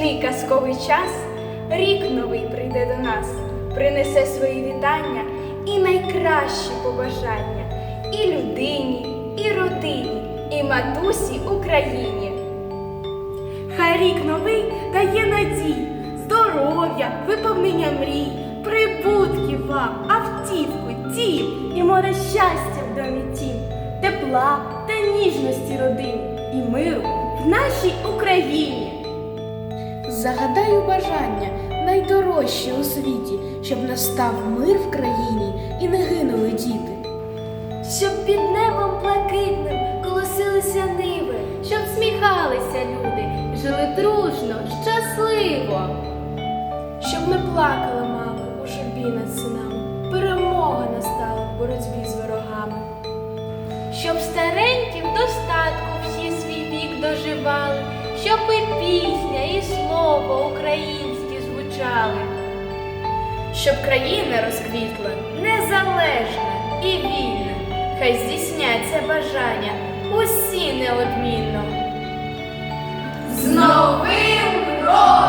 нічний казковий час рік новий прийде до нас, принесе свої вітання і найкращі побажання і людині, і родині, і матусі Україні. Хай рік новий дає надій, здоров'я, виповнення мрій, прибутків вам, автівку, дім і море щастя в домі тім, тепла та ніжності родин і миру в нашій Україні. Загадаю бажання найдорожче у світі, щоб настав мир в країні і не гинули діти. щоб під небом блакитним колосилися ниви, щоб сміхалися люди, жили дружно, щасливо. Щоб не плакали мами у журбі над синами, перемога настала в боротьбі з ворогами. Щоб старенькі в достатку всі свій вік доживали, щоб і пісня, і слово українські звучали. Щоб країна розквітла незалежна і вільна, хай здійсняться бажання усі неодмінно. з Новим роком!